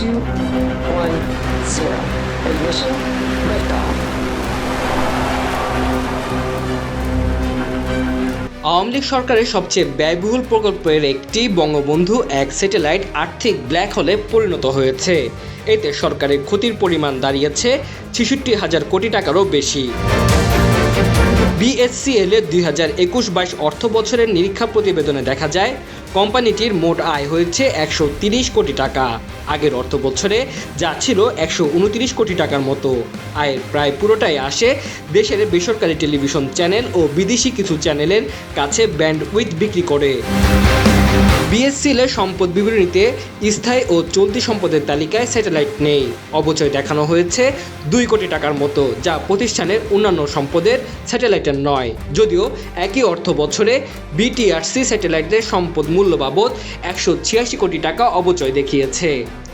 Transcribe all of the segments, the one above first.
two, one, zero. Ignition, liftoff. Awami League সরকারের সবচেয়ে ব্যয়বহুল প্রকল্পের একটি বঙ্গবন্ধু এক স্যাটেলাইট আর্থিক ব্ল্যাক হোলে পরিণত হয়েছে এতে সরকারের ক্ষতির পরিমাণ দাঁড়িয়েছে ছেষট্টি হাজার কোটি টাকারও বেশি বিএসসিএল দুই হাজার একুশ বাইশ অর্থ বছরের নিরীক্ষা প্রতিবেদনে দেখা যায় কোম্পানিটির মোট আয় হয়েছে একশো কোটি টাকা। আগের অর্থ বছরে যা ছিল একশো উনত্রিশ কোটি টাকার মতো। আয়ের প্রায় পুরোটাই আসে দেশের বেসরকারি টেলিভিশন চ্যানেল ও বিদেশি কিছু চ্যানেলের কাছে ব্যান্ড উইথ বিক্রি করে। বিএসসিএল এর সম্পদ বিবরণীতে স্থায়ী ও চলতি সম্পদের তালিকায় স্যাটেলাইট নেই। অবচয় দেখানো হয়েছে দুই কোটি টাকার মতো, যা প্রতিষ্ঠানের অন্যান্য সম্পদের স্যাটেলাইটের নয়। যদিও একই অর্থ বছরে বিটিআরসি স্যাটেলাইটদের সম্পদ মূল্য বাবদ একশো ছিয়াশি কোটি টাকা অবচয় দেখিয়েছে।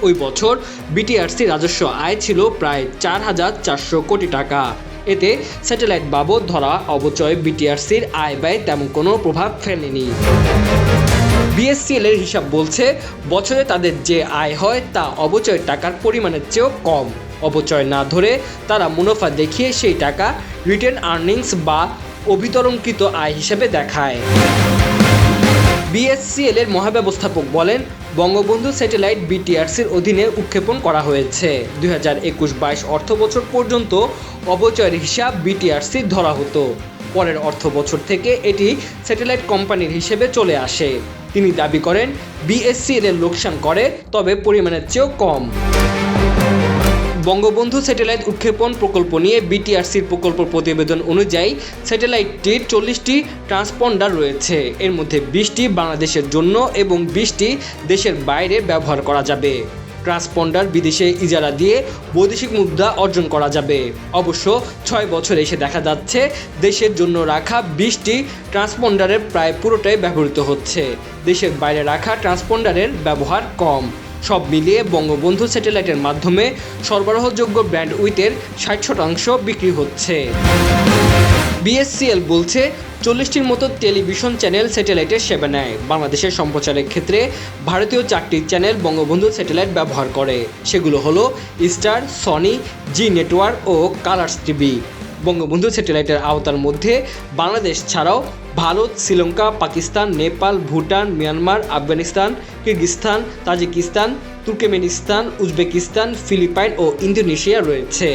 ওই বছর বিটিআরসি রাজস্ব আয় ছিল প্রায় চার হাজার চারশো কোটি টাকা। এতে স্যাটেলাইট বাবদ ধরা অবচয় বিটিআরসির আয় ব্যয় তেমন কোনো প্রভাব ফেলেনি। বিএসসিএল এর হিসাব বলছে, বছরে তাদের যে আয় হয় তা অবচয় টাকার পরিমাণের চেয়েও কম। অবচয় না ধরে তারা মুনাফা দেখিয়ে সেই টাকা রিটার্ন আর্নিংস বা অবিতরণকৃত আয় হিসেবে দেখায়। বিএসসিএল এর মহাব্যবস্থাপক বলেন, বঙ্গবন্ধু স্যাটেলাইট বিটিআরসির অধীনে উৎক্ষেপণ করা হয়েছে। দুই হাজার একুশ বাইশ অর্থ বছর পর্যন্ত অবচয়ের হিসাব বিটিআরসি ধরা হতো। পরের অর্থ বছর থেকে এটি স্যাটেলাইট কোম্পানির হিসেবে চলে আসে। তিনি দাবি করেন বিএসসিএল এর লোকসান করে, তবে পরিমাণের চেয়েও কম। বঙ্গবন্ধু স্যাটেলাইট উৎক্ষেপণ প্রকল্প নিয়ে বিটিআরসির প্রকল্প প্রতিবেদন অনুযায়ী স্যাটেলাইটটির চল্লিশটি ট্রান্সপন্ডার রয়েছে। এর মধ্যে বিশটি বাংলাদেশের জন্য এবং বিশটি দেশের বাইরে ব্যবহার করা যাবে। ট্রান্সপন্ডার বিদেশে ইজারা দিয়ে বৈদেশিক মুদ্রা অর্জন করা যাবে। অবশ্য ছয় বছর এসে দেখা যাচ্ছে, দেশের জন্য রাখা বিশটি ট্রান্সপন্ডারের প্রায় পুরোটাই ব্যবহৃত হচ্ছে। দেশের বাইরে রাখা ট্রান্সপন্ডারের ব্যবহার কম। সব মিলিয়ে বঙ্গবন্ধু স্যাটেলাইটের মাধ্যমে সরবরাহযোগ্য ব্র্যান্ড উইথের ষাট শতাংশ বিক্রি হচ্ছে। বিএসসিএল বলছে, চল্লিশটির মতো টেলিভিশন চ্যানেল স্যাটেলাইটের সেবা নেয়। বাংলাদেশের সম্প্রচারের ক্ষেত্রে ভারতীয় চারটি চ্যানেল বঙ্গবন্ধু স্যাটেলাইট ব্যবহার করে। সেগুলো হলো স্টার, সনি, জি নেটওয়ার্ক ও কালার্স টিভি। বঙ্গবন্ধু স্যাটেলাইটের আওতার মধ্যে বাংলাদেশ ছাড়াও Bharat, Sri Lanka, Pakistan, Nepal, Bhutan, Myanmar, Afghanistan Kyrgyzstan Tajikistan, Turkmenistan, Uzbekistan, Philippines ও ইন্দোনেশিয়া রয়েছে।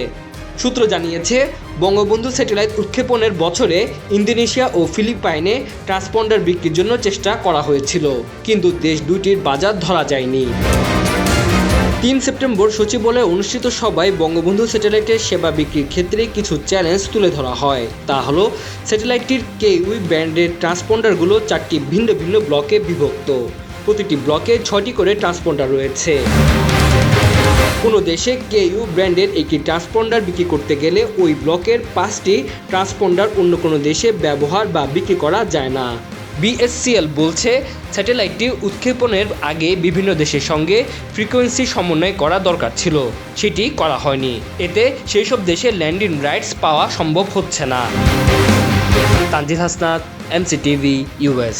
সূত্র জানিয়েছে, বঙ্গবন্ধু স্যাটেলাইট উৎক্ষেপণের বছরে ইন্দোনেশিয়া ও ফিলিপাইনে ট্রান্সপন্ডার বিক্রির জন্য চেষ্টা করা হয়েছিল, কিন্তু দেশ দুটির বাজার ধরা যায়নি। তিন সেপ্টেম্বর সচিবালয়ে অনুষ্ঠিত সভায় বঙ্গবন্ধু স্যাটেলাইটের সেবা বিক্রির ক্ষেত্রে কিছু চ্যালেঞ্জ তুলে ধরা হয়। তা হলো, স্যাটেলাইটটির কে কেউই ব্যান্ডের ট্রান্সপন্ডারগুলো চারটি ভিন্ন ভিন্ন ব্লকে বিভক্ত। প্রতিটি ব্লকে ছয়টি করে ট্রান্সপন্ডার রয়েছে। কোনো দেশে কেইউ ব্র্যান্ডের একটি ট্রান্সপন্ডার বিক্রি করতে গেলে ওই ব্লকের পাঁচটি ট্রান্সপন্ডার অন্য কোনো দেশে ব্যবহার বা বিক্রি করা যায় না। বিএসসিএল বলছে, স্যাটেলাইটটি উৎক্ষেপণের আগে বিভিন্ন দেশের সঙ্গে ফ্রিকোয়েন্সি সমন্বয় করা দরকার ছিল। সেটি করা হয়নি। এতে সেই সব দেশে ল্যান্ডিং রাইটস পাওয়া সম্ভব হচ্ছে না। Tanzil Hasnat MCTV US